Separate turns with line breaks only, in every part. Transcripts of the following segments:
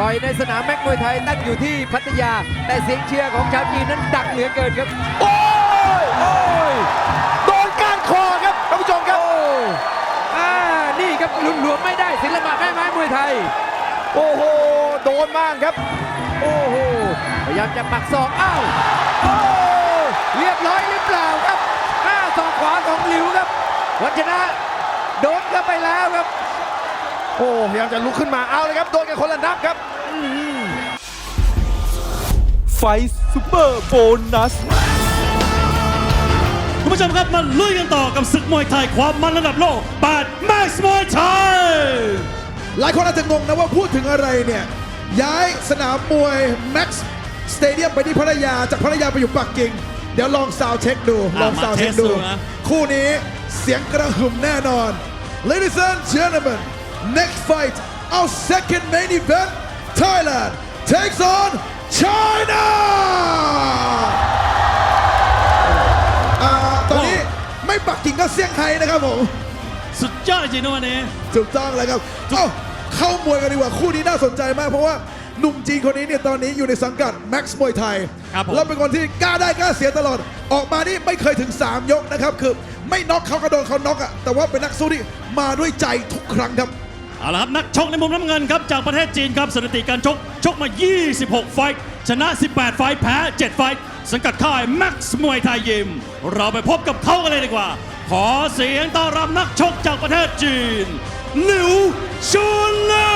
ต่อยในสนามแม็กมวยไทยตั้งอยู่ที่พัทยา แต่เสียงเชียร์ของชาวจีนนั้นดังเหลือเกินครับ
โอ้ยโอ้ยโดนก้านคอครับท่านผู้ชมครับ
โอ้อ่านี่ครับหลุดหลวมไม่ได้ศิลปะแม่ไม้มวยไทย
โอ้โหโดนมากครับ
โอ้โหพยายามจะปักศอกอ้าวโอ้เรียบร้อยหรือเปล่าครับหน้าศอกขวาของหลิวครับ วัชนะโดนเข้าไปแล้วครับ
โอ้พยายามจะลุกขึ้นมาเอาเลยครับโดนกันคนละนับครับ
ไฟซูเปอร์โบนัส
คุณผู้ชมครับมาลุยกันต่อกับศึกมวยไทยความมันระดับโลก8 Max มวยไทย
หลายคนอาจจะงงนะว่าพูดถึงอะไรเนี่ย ย้ายสนามมวย Max Stadium ไปที่พัทยา จากพัทยาไปอยู่ปักกิ่ง เดี๋ยวลองซาวเช็คดู ลองซาวเช็คดู
มาเทสดูนะ
คู่นี้เสียงกระหึ่มแน่นอน Ladies and gentlemen next fight our second main event Thailand takes on China อ่าตอนนี้ไม่ปักกิ่งก็เซี่ยงไฮ้นะครับผม
สุดยอดจริงนะวันนี้
ถูกต้องเลยครับเอ้าเข้ามวยกันดีกว่าคู่นี้น่าสนใจมาก เพราะว่าหนุ่มจีนคนนี้เนี่ยตอนนี้อยู่ในสังกัด Max มวยไทย
ครับผม
แล้วเป็นคนที่กล้าได้กล้าเสียตลอด ออกมานี่ไม่เคยถึง 3 ยกนะครับ คือไม่น็อกเขาก็โดนเขาน็อกอะแต่ว่าเป็นนักสู้ที่มาด้วยใจทุกครั้งครับ
เอาละครับนักชกในมุมน้ำเงินครับจากประเทศจีนครับสถิติการชกชกมา 26 ไฟต์ชนะ 18 ไฟต์แพ้ 7 ไฟต์สังกัดค่ายแม็กซ์มวยไทยยิม เราไปพบกับเขากันเลยดีกว่า ขอเสียงต้อนรับนักชกจากประเทศจีนหลิวชุนเล่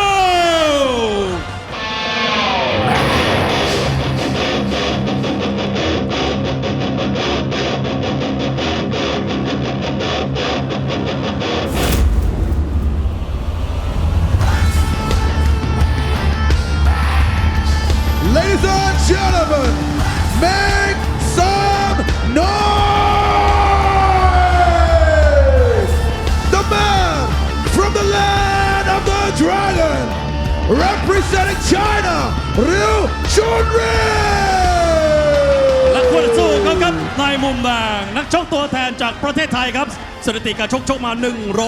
มุมแดงนักชกตัวแทนจากประเทศไทยครับสถิติการชกชกมา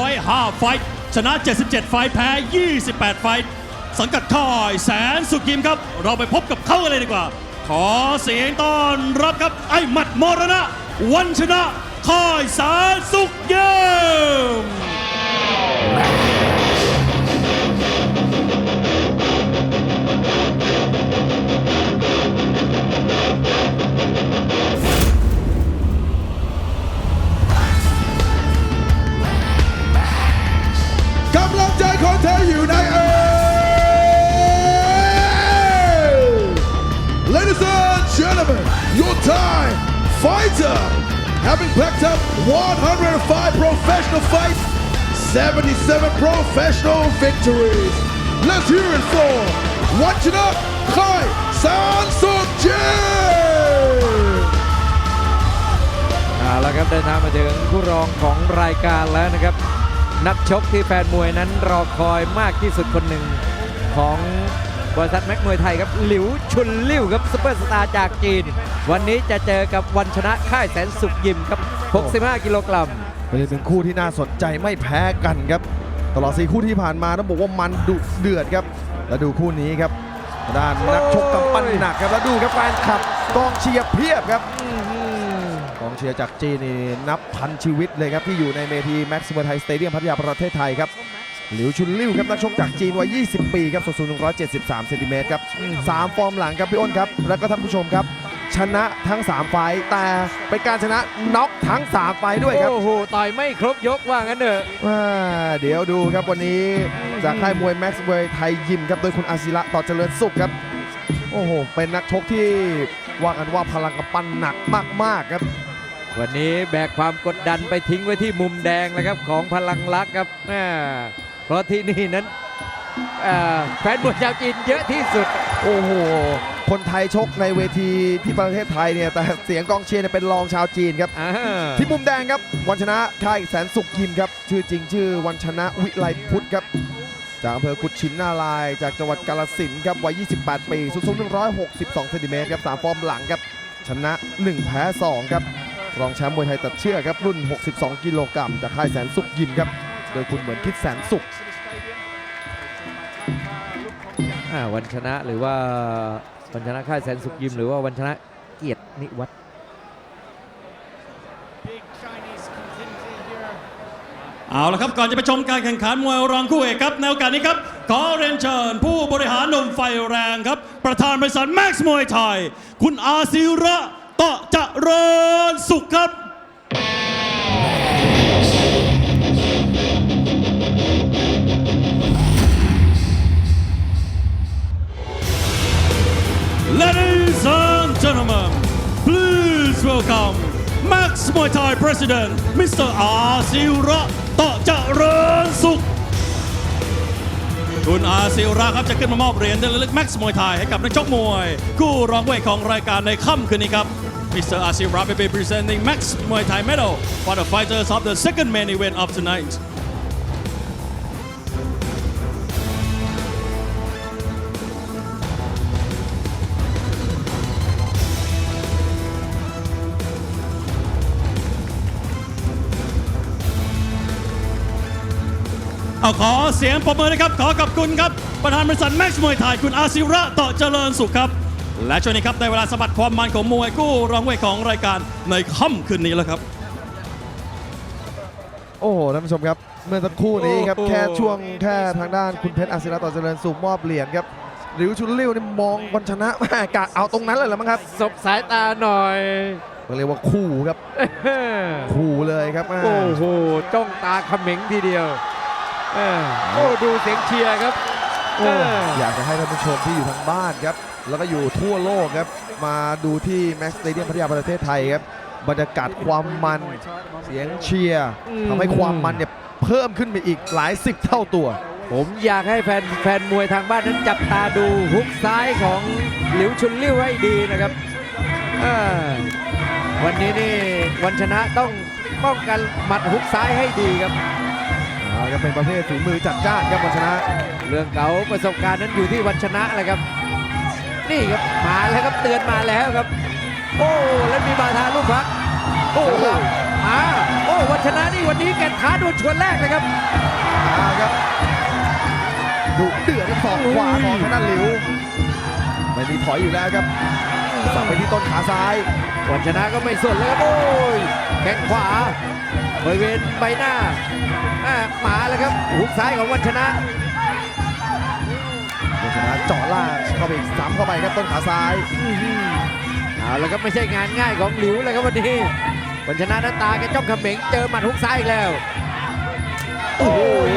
105 ไฟท์ชนะ 77 ไฟท์แพ้ 28 ไฟท์สังกัดค่ายแสนสุกิมครับ เราไปพบกับเขากันเลยดีกว่า ขอเสียงต้อนรับครับ ไอ้หมัดมรณะ วันชนะค่ายแสนสุกเยี่ยม
having packed up 105 professional fights 77 professional victories let's hear it for วัชนะค่ายสารสุขเจ
เอาละครับเดินทางมาถึงคู่รองของรายการแล้วนะครับ นักชกที่แฟนมวยนั้นรอคอยมากที่สุดคนหนึ่งของ บริษัทแม็กมวยไทยครับหลิวชุนลิ่วครับซุปเปอร์สตาร์จากจีน วันนี้จะเจอกับวันชนะค่ายแสนสุขยิมครับ 65 กิโลกรัม
เป็นเป็นคู่ที่น่าสนใจไม่แพ้กันครับ ตลอดสีคู่ที่ผ่านมาต้องบอกว่ามันดุเดือดครับ แล้วดูคู่นี้ครับด้านนักชกกำปั้นหนักครับแล้วดูครับแฟนคลับกองเชียร์เพียบครับกองเชียร์จากจีนนี่นับพันชีวิตเลยครับที่อยู่ในเมทีแม็กซ์เมอร์ไทยสเตเดียมพัทยาประเทศไทยครับ หลิวชุนลิ่วครับนักชกจากจีนวัย 20 ปีครับส่วนสูง173เซนติเมตรครับสามฟอร์มหลังครับพี่อ้นครับ แล้วก็ท่านผู้ชมครับ ชนะทั้ง 3 ไฟต์แต่เป็นการชนะน็อกทั้ง 3 ไฟต์ด้วยครับ
โอ้โหต่อยไม่ครบยกว่างั้นเถอะ
อ่าเดี๋ยวดูครับวันนี้จากค่ายมวยแม็กซ์เวยไทยยิมครับโดยคุณอาศิระต่อเจริญสุขครับ โอ้โห เป็นนักชกที่ว่ากันว่าพลังกำปั้นหนักมากๆครับ
วันนี้แบกความกดดันไปทิ้งไว้ที่มุมแดงแล้วครับของพลังลักษณ์ครับแม่ เพราะที่นี่นั้นเอ่อแฟนมวยชาวจีนเยอะที่สุด
โอ้โห คนไทยชกในเวทีที่ประเทศไทยเนี่ย แต่เสียงกองเชียร์เนี่ยเป็นรองชาวจีนครับ
อ่า
ที่มุมแดงครับ วันชนะค่ายแสนสุขยิมครับ ชื่อจริงชื่อวันชนะวิไลพุทธครับ จากอำเภอกุดชินนาลาย จากจังหวัดกาลสินธุ์ครับวัย 28 ปีสูงสูง162เซนติเมตรครับสามฟอร์มหลังครับ ชนะ 1 แพ้ 2 ครับ รองแชมป์มวยไทยตัดเชือกครับรุ่น 62 กิโลกรัมจากค่ายแสนสุขยิมครับ โดยคุณเหมือนคิดแสนสุข
อ่าวันชนะหรือว่าวันชนะค่ายแสนสุขยิมหรือว่าวันชนะเกียรตินิวัฒน์
เอาละครับก่อนจะไปชมการแข่งขันมวยรองคู่เอกครับในโอกาสนี้ครับ ขอเรียนเชิญผู้บริหารหนุ่มไฟแรงครับ ประธานบริษัทแม็กซ์มวยไทย คุณอาศิระเตาะเจริญสุขครับ Ladies and gentlemen, please welcome Max Muay Thai President Mr. อาศิระเตาะเจริญสุข คุณอาศิระครับจะขึ้นมามอบเหรียญที่ระลึก Max Muay Thai ให้กับนักชกมวย คู่รองเวทของรายการในค่ำคืนนี้ครับ Mr. Asira will be presenting Max Muay Thai medal for the fighters of the second main event of tonight. เอาขอเสียงปรบมือนะครับ ขอขอบคุณครับ ประธานบริษัทแม็กซ์มวยไทย คุณอาศิระต่อเจริญสุขครับ และช่วงนี้ครับได้เวลาสะบัดความมันของมวยกู้รองเวทของรายการในค่ำคืนนี้แล้วครับ
โอ้โหท่านผู้ชมครับ เมื่อสักครู่นี้ครับ
โอ้โห
แค่ช่วงแค่ทางด้านคุณเพชรอาศิระต่อเจริญสุขมอบเหรียญครับหลิวชุนลิ้วนี่มองวันชนะแม่กะเอาตรงนั้นเลยเหรอมั้งครับ
สบสายตาหน่อย
เรียกว่าคู่ครับคู่เลยครับแม่
โอ้โห จ้องตาเขม็งทีเดียวเออ โอ้ดูเสียงเชียร์ครับ
โอ้
เออ
อยากจะให้ท่านผู้ชมที่อยู่ทางบ้านครับ แล้วก็อยู่ทั่วโลกครับ มาดูที่แม็กซ์สเตเดียมพัทยาประเทศไทยครับ บรรยากาศความมัน เสียงเชียร์ทำให้ความมันเนี่ยเพิ่มขึ้นไปอีกหลายสิบเท่าตัว
ผมอยากให้แฟนแฟนมวยทางบ้านนั้นจับตาดูฮุกซ้ายของหลิวชุนลิ้วให้ดีนะครับเออวันนี้นี่วันชนะต้องป้องกันหมัดฮุกซ้ายให้ดีครับ
เอา ครับเป็นประเภทฝีมือจัดจ้านครับวันชนะ
เรื่องเก่าประสบการณ์นั้นอยู่ที่วันชนะแหละครับ นี่ครับมาแล้วครับเตือนมาแล้วครับ โอ้แล้วมีบาทาลูกพักโอ้โหมาโอ้วันชนะนี่วันนี้แก่นขาโดนชวนแรกเลยครับ
เอาครับดุเดือดครับศอกขวาของทางด้านหลิวไม่มีถอยอยู่แล้วครับสับไปที่ต้นขาซ้าย
วันชนะก็ไม่สนเลยครับโอ้ยแข้งขวา บริเวณใบหน้าอ่ามาแล้วครับหุกซ้ายของวันชนะ
วันชนะเจาะล่างเข้าไปอีกซ้ำเข้าไปครับต้นขาซ้าย
อื้อหือเอาแล้วครับไม่ใช่งานง่ายของหลิวเลยครับวันนี้วันชนะนั้นตาแกจ้องเขม็งเจอหมัดหุกซ้ายอีกแล้ว
โอ้ย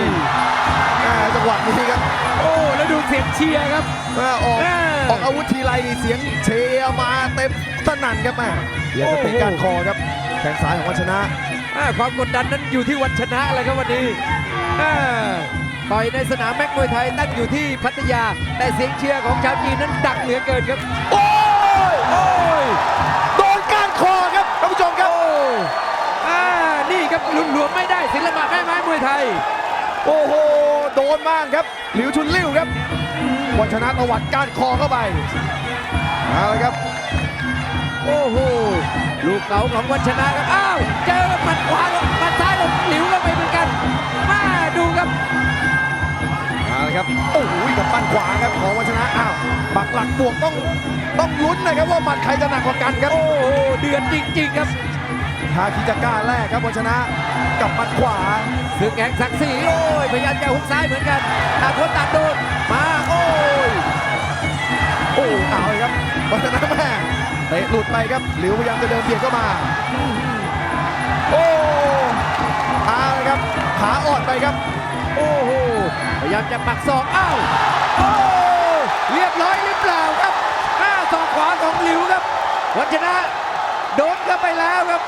อ่าจังหวะนี้ครับ
โอ้แล้วดูเสียงเชียร์ครับ
อ่าออก
แม่
ออกอาวุธทีไรนี่เสียงเชียร์มาเต็มสนั่นครับแม่เดี๋ยวจะเตะก้านคอครับแข้งซ้ายของวันชนะ
อ่า ความกดดันนั้นอยู่ที่วันชนะเลยครับวันนี้อ่าต่อยในสนามแม็กมวยไทยตั้งอยู่ที่พัทยา แต่เสียงเชียร์ของชาวจีนนั้นดังเหลือเกินครับ
โอ้ย
โอ้ย
โดนก้านคอครับท่านผู้ชมครับ
โอ้อ่านี่ครับหลุมหลวมไม่ได้ศิลปะแม่ไม้มวยไทย
โอ้โหโดนมากครับหลิวชุนลิ้วครับวันชนะตวัดก้านคอเข้าไปเอาละครับ
โอ้โหลูกเก๋าของวันชนะครับอ้าวเจอหมัด ขวากับหมัดซ้ายของหลิวก็ไปเหมือนกันมาดูครับ
เอาละครับโอ้ยกับปั้นขวาครับของวันชนะอ้าวปักหลักบวกต้องต้องลุ้นนะครับว่าหมัดใครจะหนักกว่ากันครับ
โอ้โหเดือดจริง ๆ ครับ
ทาคิจะกล้าแรกครับวันชนะกับหมัดขวา
ศึกแห่งศักดิ์ศรีโอ้ยพยายามจะหุกซ้ายเหมือนกันต่างคนต่างโดนมาโอ้ย
โอ้เอาเลยครับวันชนะแม่เตะหลุดไปครับหลิวพยายามจะเดินเบียดเข้ามา โอ้เอาเลยครับขาอ่อนไปครับ
โอ้โหพยายามจะปักศอกอ้าวโอ้เรียบร้อยหรือเปล่าครับหน้าศอกขวาของหลิวครับ วันชนะโดนเข้าไปแล้วครับ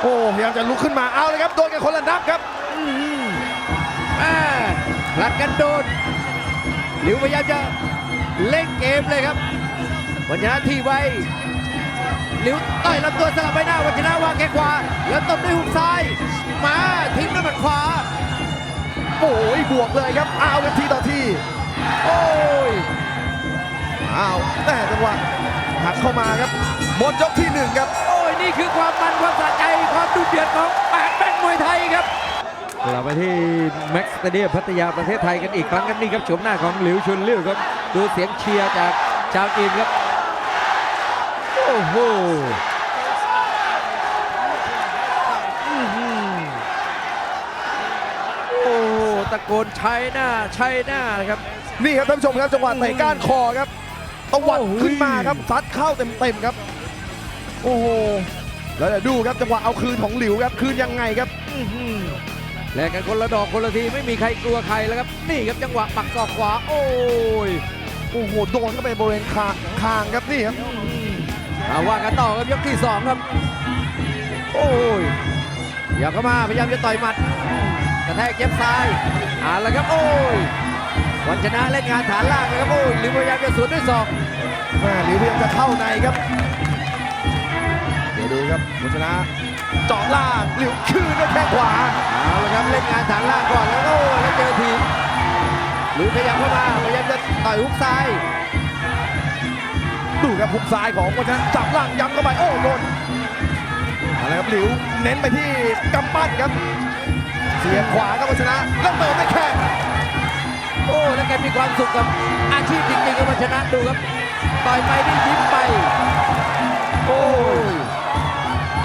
โอ้พยายามจะลุกขึ้นมาเอาเลยครับโดนกันคนละนับครับ
อ่าผลัดกันโดนหลิวพยายามจะเล่นเกมเลยครับวันชนะทีไว้ ลิวต่อยลำตัวสลับไปหน้าวันชนะวางแข้งขวา แล้วตบด้วยหุกซ้าย มาทิ้งด้วยหมัดขวา
โอ้ยบวกเลยครับเอากันทีต่อที
โอ้ย
อ้าวแต่จังหวะหักเข้ามาครับหมดยกที่หนึ่งครับ
โอ้ยนี่คือความมันความสะใจความดุเดือดของแปดแป้งมวยไทยครับกลับไปที่แม็กซ์เตเดียมพัทยาประเทศไทยกันอีกครั้งครับนี่ครับชมหน้าของหลิวชุนลิ้วครับดูเสียงเชียร์จากชาวจีนครับ โอ้โหอื้อหือโอ้โหตะโกนใช้หน้าใช้หน้าครับ
นี่ครับท่านผู้ชมครับจังหวะเตะก้านคอครับตวัด
โอ้โห
ขึ้นมาครับซัดเข้าเต็มๆครับ โอ้โหแล้วเดี๋ยวดูครับจังหวะเอาคืนของหลิวครับคืนยังไงครับ
อื้อหือแลกกันคนละดอกคนละทีไม่มีใครกลัวใครแล้วครับนี่ครับจังหวะปักศอกขวา โอ้ย
โอ้โหโดนเข้าไปบริเวณคางคางครับนี่ครับ
เอาว่ากันต่อครับยกที่สองครับ โอ้ยอยากเข้ามาพยายามจะต่อยหมัดกระแทกเย็บซ้ายอ่าแล้วครับ โอ้ยวันชนะเล่นงานฐานล่างเลยครับโอ้ยหรือพยายามจะสวนด้วยศอก
แม่หลิวพยายามจะเข้าในครับ เดี๋ยวดูครับมุชนะเจาะล่างหลิวคืนด้วยแข้งขวา
เอาละครับเล่นงานฐานล่างก่อนแล้วโอ้แล้วเจอทีบหรือพยายามเข้ามาพยายามจะต่อยฮุกซ้าย
ดูครับหุกซ้ายของมุชนะจับล่างย้ำเข้าไปโอ้โดนเอาละครับหลิวเน้นไปที่กำปั้นครับ เสียบขวาครับมุชนะแล้วเติมด้วยแข้ง
โอ้แล้วแกมีความสุขกับอาชีพจริงๆครับวันชนะดูครับต่อยไปนี่ยิ้มไป โอ้ย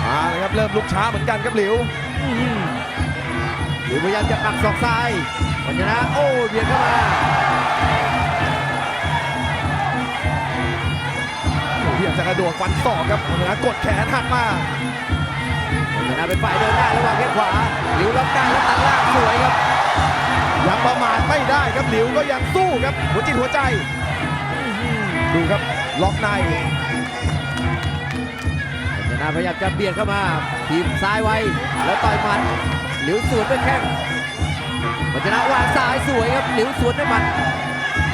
มาเลยครับเริ่มลุกช้าเหมือนกันครับหลิว
หรือพยายามจะปักศอกซ้ายวันชนะโอ้เบียดเข้ามา
ยายามจะกระโดดฟันศอกครับมุชนะกดแขนหักมา
วันชนะเป็นฝ่ายเดินหน้าระหว่างแข้งขวาหลิวล็อกได้แล้วตัดล่างสวยครับ
ยังประมาทไม่ได้ครับหลิวก็ยังสู้ครับหัวจิตหัวใจ ดูครับล็อกใน
วันชนะพยายามจะเบียดเข้ามาทีมซ้ายไว้แล้วต่อยหมัดหลิวสวนด้วยแข้งวันชนะวางซ้ายสวยครับหลิวสวนด้วยหมัด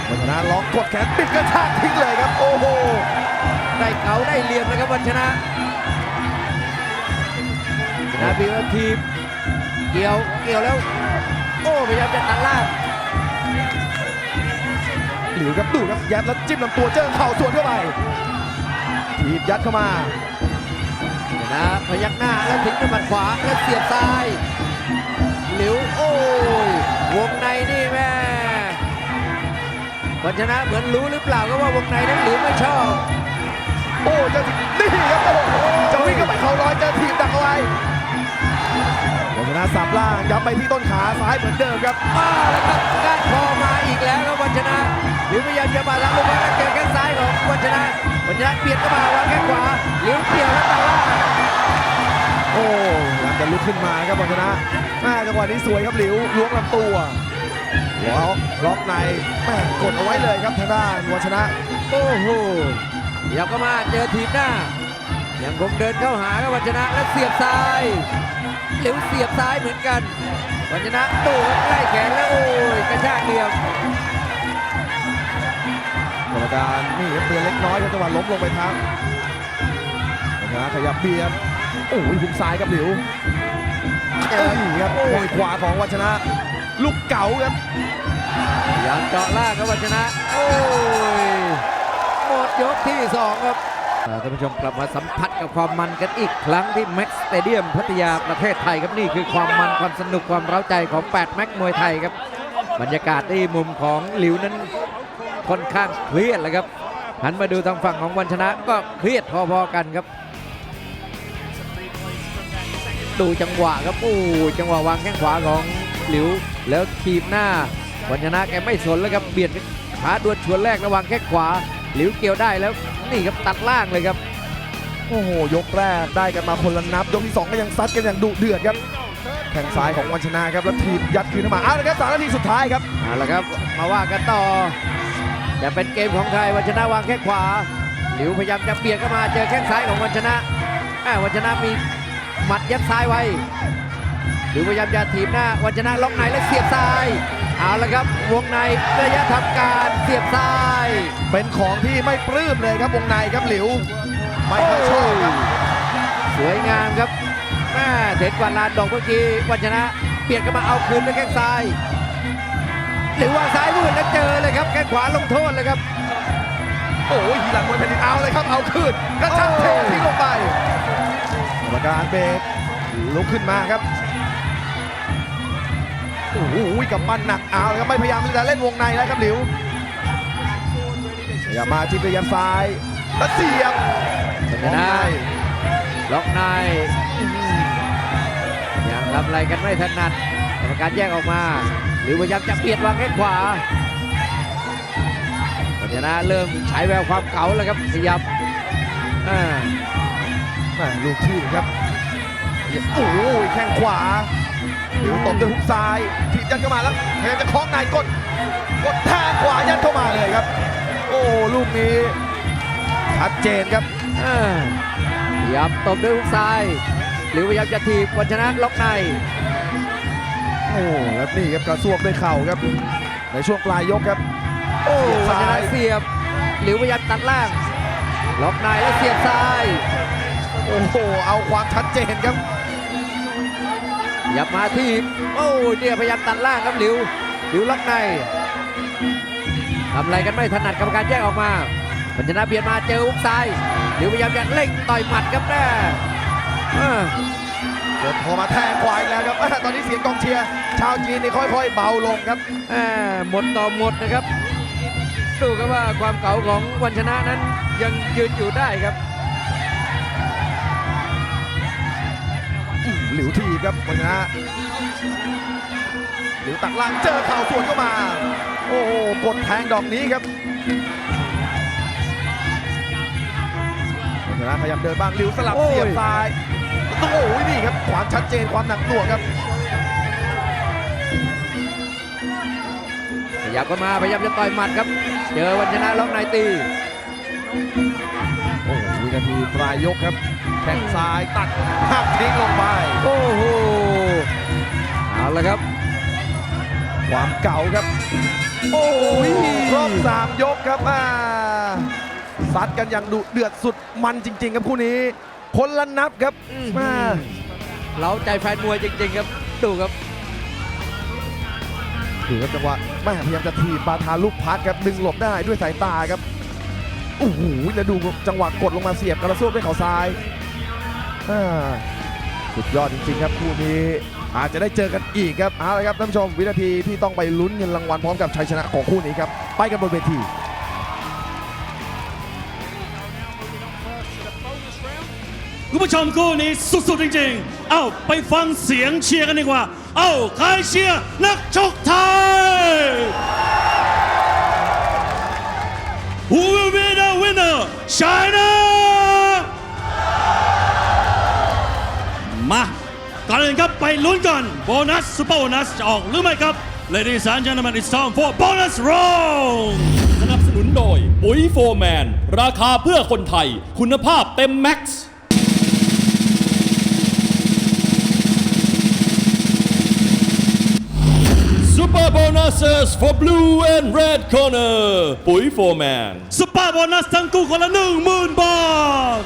วัชนะล็อกกดแขนปิดกระชากทิ้งเลยครับ โอ้โห
ได้เก๋าได้เหลี่ยมนะครับวันชนะชนะบีว่าทีมเกี่ยวเกี่ยวแล้ว โอ้พยายามจะตัดล่าง
หลิวครับดูครับยัดแล้วจิ้มลำตัวเจอเข่าสวนเข้าไปทีบยัดเข้ามา
ชนะพยักหน้าแล้วถึงด้วยหมัดขวาแล้วเสียบซ้ายหลิวโอ้ยวงในนี่แม่วันชนะเหมือนรู้หรือเปล่าก็ว่าวงในนั้นหลิวไม่ชอบ
โอ้เจะนี่ครับโอ้โหจะวิ่งเข้าไปเข่าลอยเจะทีบดักเอาไว้วัชนะสับล่างย้ำไปที่ต้นขาซ้ายเหมือนเดิมครับ
มาแล้วครับก้านคอมาอีกแล้วครับวันชนะหลิวพยายามจะมาทางลูกบอลแล้วเจอแข้งซ้ายของวันชนะวันชนะเปลี่ยนเข้ามาวางแข้งขวาหลิวเกี่ยวแล้วตัดล่าง
โอ้พยายามจะลุกขึ้นมาครับวัชนะแม่จังหวะนี้สวยครับหลิวล้วงลำตัวล็อกล็อกในแม่กดเอาไว้เลยครับทางด้านวัชนะ
โอ้โห เดี๋ยวก็มาเจอทีมหน้า ยังคงเดินเข้าหาครับวัชนะแล้วเสียบซ้ายหลิวเสียบซ้ายเหมือนกัน วัชนะตู้ครับใกล้แขนแล้วโอ้ยกระชากเหลี่ยม
กรรมการนี่ครับเตือนเล็กน้อยครับจังหวะล้มลงไปทางนะขยับเบียดโอ้ยหุกซ้ายครับหลิวเอ้ยครับแข้งขวาของวัชนะ ลูกเก๋าครับ
พยายามเจาะล่างครับวัชนะ โอ้ย หมดยกที่สองครับท่านผู้ชมกลับมาสัมผัสกับความมันกันอีกครั้งที่แม็กซ์สเตเดียมพัทยาประเทศไทยครับนี่คือความมันความสนุกความเร้าใจของ8แม็กมวยไทยครับ บรรยากาศที่มุมของหลิวนั้นค่อนข้างเครียดเลยครับหันมาดูทางฝั่งของวันชนะก็เครียดพอๆกันครับ ดูจังหวะครับโอ้จังหวะวางแข้งขวาของหลิว แล้วทีมหน้าวันชนะแกไม่สนแล้วครับเบียดขาดวลชวนแรกระวังแข้งขวา หลิวเกี่ยวได้แล้วนี่ครับตัดล่างเลยครับ
โอ้โห ยกแรกได้กันมาคนละนับ ยกที่สองก็ยังซัดกันอย่างดุเดือดครับ แข้งซ้ายของวันชนะครับ แล้วทีบยัดคืนเข้ามาเอาละครับสามนาทีสุดท้ายครับ
เอาละครับ มาว่ากันต่อ จะเป็นเกมของใครวันชนะวางแข้งขวา หลิวพยายามจะเบียดเข้ามาเจอแข้งซ้ายของวันชนะแหม่วันชนะมีหมัดยัดซ้ายไว้หลิวพยายามจะถีบหน้าวันชนะล็อกในและเสียบซ้าย เอาละครับวงในระยะทำการเสียบซ้าย
เป็นของที่ไม่ปลื้มเลยครับวงในครับหลิว ไม่ค่อยชอบครับ
สวยงามครับแม่เห็นกว่าลานดอกเมื่อกี้วันชนะเปลี่ยนเข้ามาเอาคืนด้วยแข้งซ้ายหรือว่าซ้ายมืดแล้วเจอเลยครับแข้งขวาลงโทษเลยครับ
โอ้ยทีหลังมวยแผ่นดินเอาเลยครับเอาคืนกระชับเททิ้งลงไปกรรมการเบรกลุกขึ้นมาครับ โอ้โหกับปั้นหนักเอาเลยครับไม่พยายามที่จะเล่นวงในแล้วครับหลิวพยายามมาที่ระยะซ้ายแล้วเสียบ
ชนะล็อกในอื้อหือยังทำอะไรกันไม่ถนัดกรรมการแยกออกมา หรือพยายามจะเบียดวางแข้งขวาปัญญานาเริ่มฉายแววความเก๋าแล้วครับขยับอ่า
แม่ลูกที่ครับโอ้โหแข้งขวา หลิวตบด้วยฮุกซ้ายถีบยันเข้ามาแล้วพยายามจะคล้องในกด กดแทงขวายันเข้ามาเลยครับ โอ้ลูกนี้ชัดเจนครับ
อ่าพยายามตบด้วยฮุกซ้าย หรือพยายามจะถีบวันชนะล็อกใน
โอ้แล้วนี่ครับกระซวกด้วยเข่าครับ ในช่วงปลายยกครับ โอ้
วันช
ซ้า
นะ
ย
เสียบ หรือพยายามตัดล่างล็อกในแล้วเสียบซ้าย
โอ้โหเอาความชัดเจนครับ
ข ยับมาทีบโอ้เนี่ยพยายามตัดล่างครับหลิวหลิวล็อกในทำอะไรกันไม่ถนัดกรรมการแยกออกมาปัญชนะเบียดมาเจอฮุกซ้ายหลิวพยายามจะเล่งต่อยหมัดครับแน่อ่า
เดินพอมาแทงขวาอีกแล้วครับอ่าตอนนี้เสียงกองเชียร์ชาวจีนนี่ค่อยๆ เบาลงครับ
อ่าหมดต่อหมดนะครับดูครับว่าความเก่าของวันชนะนั้นยังยืนอยู่ได้ครับ
หลิวทีบครับวันชนะหลิวตักล่างเจอเข่าสวนเข้ามา โอ้โหกดแทงดอกนี้ครับวันชนะพยายามเดินบ้างหลิวสลับ
โอ้ย
เสียบซ้ายโอ้โหนี่ครับความชัดเจนความหนักหน่วงครับ
ขยับเข้ามาพยายามจะต่อยหมัดครับ เจอวันชนะล็อกในตี
โอ้โหวินาทีปลายยกครับ แข้งซ้ายตัดหักทิ้งลงไป
โอ้โหเอาละครับ
ความเก่าครับ โอ้ยรอบสามยกครับอ่าซัดกันอย่างดุเดือดสุดมันจริง ๆ ครับคู่นี้ คนละนับครับ
อื้อหือ
มา
เราใจแฟนมวยจริง ๆ ครับดูครับ
ดูครับจังหวะแม่พยายามจะทีบปาทาลูกพักครับดึงหลบได้ด้วยสายตาครับโอ้โหแล้วดูจังหวะกดลงมาเสียบกระซวกด้วยเข่าซ้ายอ่า สุดยอดจริงๆครับคู่นี้อาจจะได้เจอกันอีกครับเอาละครับท่านผู้ชมวินาทีที่ต้องไปลุ้นเงินรางวัลพร้อมกับชัยชนะของคู่นี้ครับไปกันบนเวที
คุณผู้ชมคู่นี้สุดๆจริงๆ เอ้าไปฟังเสียงเชียร์กันดีกว่า เอ้าใครเชียร์นักชกไทย Who will be the winner China นอื่นครับ ไปลุ้นกันโบนัสซูเปอร์โบนัสจะออกหรือไม่ครับ Ladies and gentlemen it's time for bonus round
สนับสนุนโดยปุ๋ยโฟร์แมน ราคาเพื่อคนไทย คุณภาพเต็มแม็กซ์ Super bonuses for blue and red corner ปุ๋ยโฟร์แมน
สปาร์โบนัสทั้งคู่คนละหนึ่งหมื่นบาท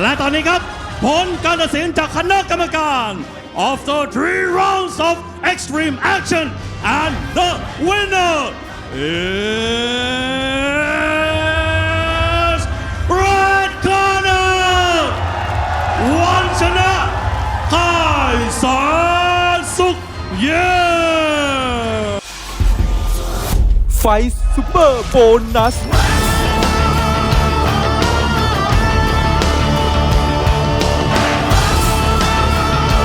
และตอนนี้ครับ ผลการตัดสินจากคณะกรรมการ after three rounds of extreme action and the winner is Red Corner วันชนะไทยสารสุขเย้
ไฟซูเปอร์โบนัส